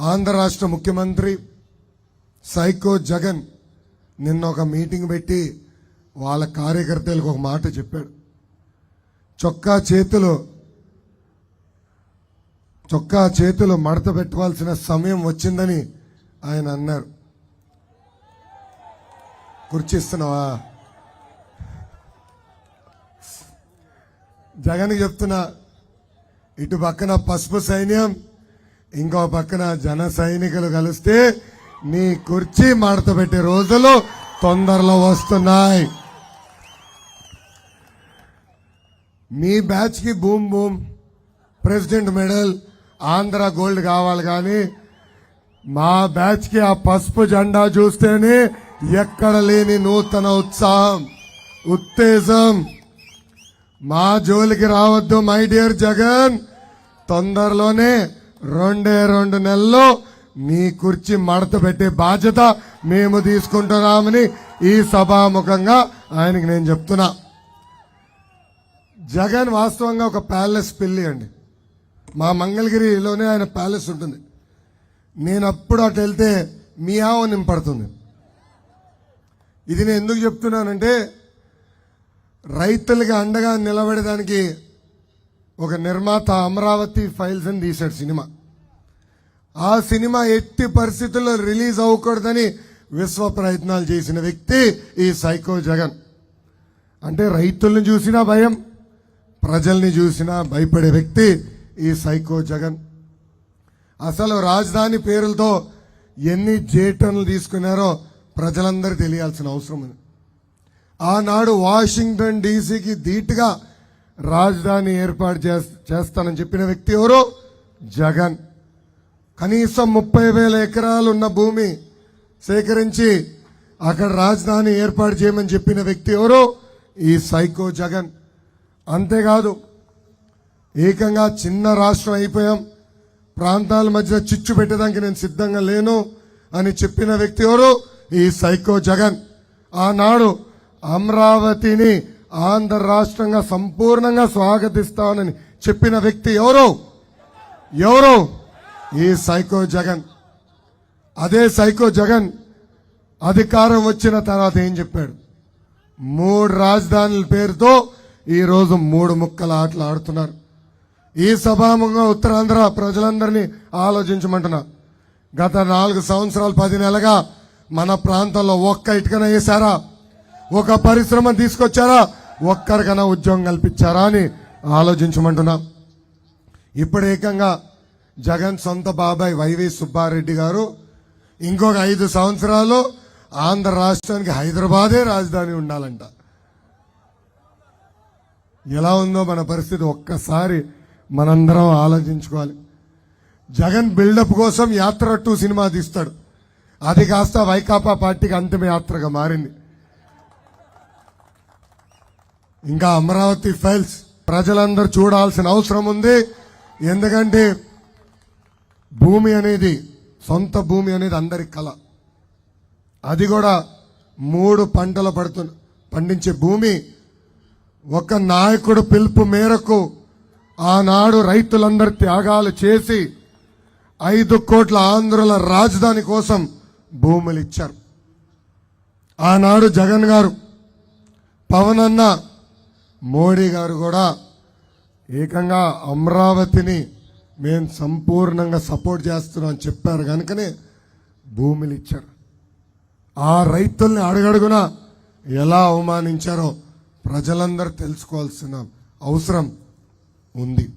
ఆంధ్ర రాష్ట్ర ముఖ్యమంత్రి సైకో జగన్ నిన్న ఒక మీటింగ్ పెట్టి వాళ్ళ కార్యకర్తలకు ఒక మాట చెప్పాడు. చొక్కా చేతులు చొక్కా చేతులు మడత పెట్టవలసిన సమయం వచ్చిందని ఆయన అన్నారు. కుర్చిస్తున్నావా జగన్ చెప్తున్నా ఇటు పక్కన పసుపు సైన్యం ఇంకో పక్కన జన సైనికులు కలిస్తే నీ కుర్చీ మడత పెట్టే రోజులు తొందరలో వస్తున్నాయి. మీ బ్యాచ్కి boom boom president medal Andhra gold కావాలి కానీ మా బ్యాచ్కి ఆ పసుపు జెండా చూస్తేనే ఎక్కడ లేని నూతన ఉత్సాహం ఉత్తేజం. మా జోలికి రావద్దు మై డియర్ జగన్. తొందరలోనే రెండే రెండు నెలల్లో నీ కుర్చీ మడత పెట్టే బాధ్యత మేము తీసుకుంటున్నామని ఈ సభాముఖంగా ఆయనకి నేను చెప్తున్నా. జగన్ వాస్తవంగా ఒక ప్యాలెస్ పిల్లి అండి. మా మంగళగిరిలోనే ఆయన ప్యాలెస్ ఉంటుంది. నేను అప్పుడు అటు వెళ్తే మియావో నింపడుతుంది. ఇది నేను ఎందుకు చెప్తున్నానంటే రైతులకి అండగా నిలబడడానికి ఒక నిర్మాత అమరావతి ఫైల్స్ అని తీశాడు సినిమా. ఆ సినిమా ఎట్టి పరిస్థితుల్లో రిలీజ్ అవ్వకూడదని విశ్వ ప్రయత్నాలు చేసిన వ్యక్తి ఈ సైకో జగన్. అంటే రైతుల్ని చూసినా భయం ప్రజల్ని చూసినా భయపడే వ్యక్తి ఈ సైకో జగన్. అసలు రాజధాని పేరులతో ఎన్ని జేటన్లు తీసుకున్నారో ప్రజలందరూ తెలియాల్సిన అవసరం ఉంది. ఆనాడు వాషింగ్టన్ డీసీకి ధీటుగా రాజధాని ఏర్పాటు చేస్తానని చెప్పిన వ్యక్తి ఎవరు? జగన్. కనీసం ముప్పై వేల ఎకరాలు ఉన్న భూమి సేకరించి అక్కడ రాజధాని ఏర్పాటు చేయమని చెప్పిన వ్యక్తి ఎవరు? ఈ సైకో జగన్. అంతేకాదు ఏకంగా చిన్న రాష్ట్రం అయిపోయాం. ప్రాంతాల మధ్య చిచ్చు పెట్టడానికి నేను సిద్ధంగా లేను అని చెప్పిన వ్యక్తి ఎవరు? ఈ సైకో జగన్. ఆనాడు అమరావతిని ఆంధ్ర రాష్ట్రంగా సంపూర్ణంగా స్వాగతిస్తానని చెప్పిన వ్యక్తి ఎవరు? ఎవరు? ఈ సైకో జగన్. అదే సైకో జగన్ అధికారం వచ్చిన తర్వాత ఏం చెప్పాడు? మూడు రాజధానుల పేరుతో ఈరోజు మూడు ముక్కల ఆటలు ఆడుతున్నారు. ఈ సభాముఖంగా ఉత్తరాంధ్ర ప్రజలందరినీ ఆలోచించమంటున్నా. గత నాలుగు సంవత్సరాలు పది నెలగా మన ప్రాంతంలో ఒక్క ఇటుకన వేశారా? ఒక పరిశ్రమ తీసుకొచ్చారా? ఒక్కరికైనా ఉద్యోగం కల్పించారా అని ఆలోచించమంటున్నా. ఇప్పుడు ఏకంగా జగన్ సొంత బాబాయ్ వైవి సుబ్బారెడ్డి గారు ఇంకొక ఐదు సంవత్సరాలు ఆంధ్ర రాష్ట్రానికి హైదరాబాదే రాజధాని ఉండాలంట. ఎలా ఉందో మన పరిస్థితి ఒక్కసారి మనందరం ఆలోచించుకోవాలి. జగన్ బిల్డప్ కోసం యాత్ర టూ సినిమా తీస్తాడు. అది కాస్త వైకాపా పార్టీకి అంతిమ యాత్రగా మారింది. ఇంకా అమరావతి ఫైల్స్ ప్రజలందరూ చూడాల్సిన అవసరం ఉంది. ఎందుకంటే భూమి అనేది సొంత భూమి అనేది అందరి కళ. అది కూడా మూడు పంటలు పడుతు పండించే భూమి. ఒక నాయకుడు పిలుపు మేరకు ఆనాడు రైతులందరి త్యాగాలు చేసి ఐదు కోట్ల ఆంధ్రుల రాజధాని కోసం భూములు ఇచ్చారు. ఆనాడు జగన్ గారు పవన్ అన్న మోడీ గారు కూడా ఏకంగా అమరావతిని మేము సంపూర్ణంగా సపోర్ట్ చేస్తున్నాం అని చెప్పారు. కనుకనే భూములు ఇచ్చారు. ఆ రైతుల్ని అడుగడుగున ఎలా అవమానించారో ప్రజలందరూ తెలుసుకోవాల్సిన అవసరం ఉంది.